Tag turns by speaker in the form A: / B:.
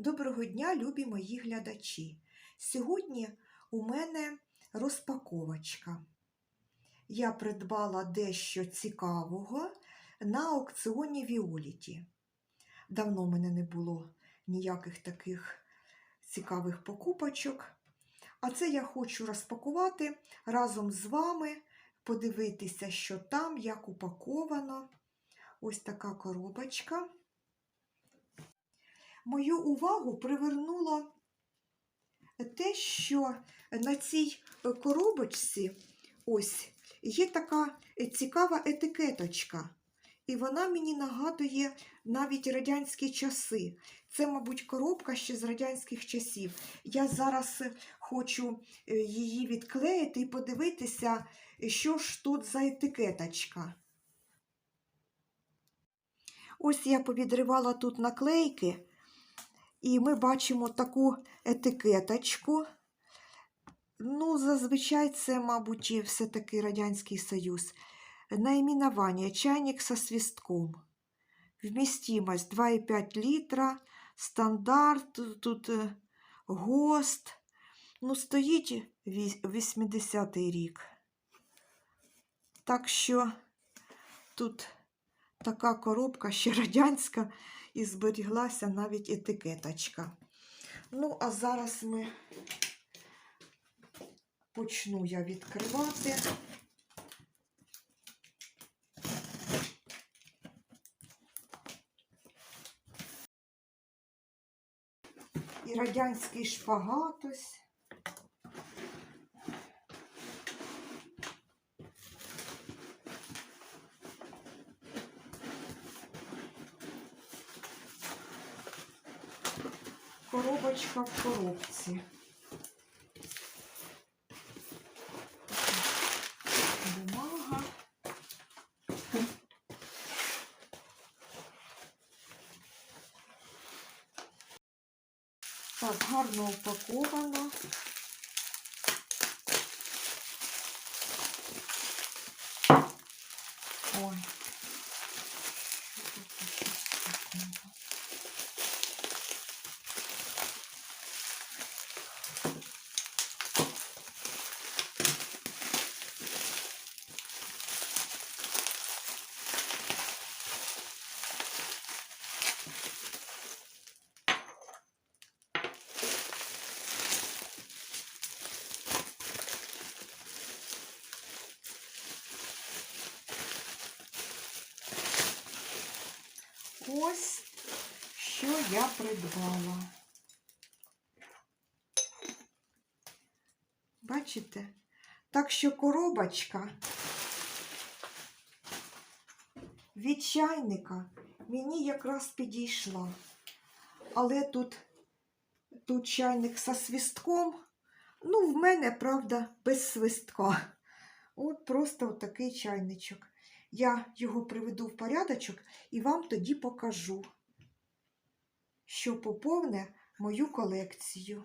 A: Доброго дня, любі мої глядачі. Сьогодні у мене розпаковочка. Я придбала дещо цікавого на аукціоні Віоліті. Давно в мене не було ніяких таких цікавих покупочок. А це я хочу розпакувати разом з вами, подивитися, що там, як упаковано. Ось така коробочка. Мою увагу привернуло те, що на цій коробочці ось є така цікава етикеточка. І вона мені нагадує навіть радянські часи. Це, мабуть, коробка ще з радянських часів. Я зараз хочу е, її відклеїти і подивитися, що ж тут за етикеточка. Ось я повідривала тут наклейки, і ми бачимо таку етикеточку. Ну, зазвичай це, мабуть, все-таки Радянський Союз. Наименование чайник со свистком. Вмістимость 2,5 літра, стандарт, тут е, ГОСТ. Ну, стоїть 80-й рік. Так що тут така коробка ще радянська і зберіглася навіть етикеточка. Ну, а зараз ми почну я відкривати. І радянський шпагат ось. Коробочка в коробці. Бумага. Так, гарно упаковано. Ой. Що тут Ось що я придбала. Бачите? Так що коробочка від чайника мені якраз підійшла. Але тут, тут чайник со свистком. Ну, в мене, правда, без свистка. От просто такий чайничок. Я його приведу в порядочок і вам тоді покажу, що поповне мою колекцію.